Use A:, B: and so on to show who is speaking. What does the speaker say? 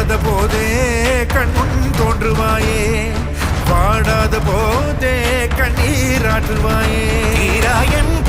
A: வாடாத போதே கண்முன் தோன்றுவாயே. வாடாத போதே கண்ணீராற்றுவாயே
B: தீராயன்
A: என்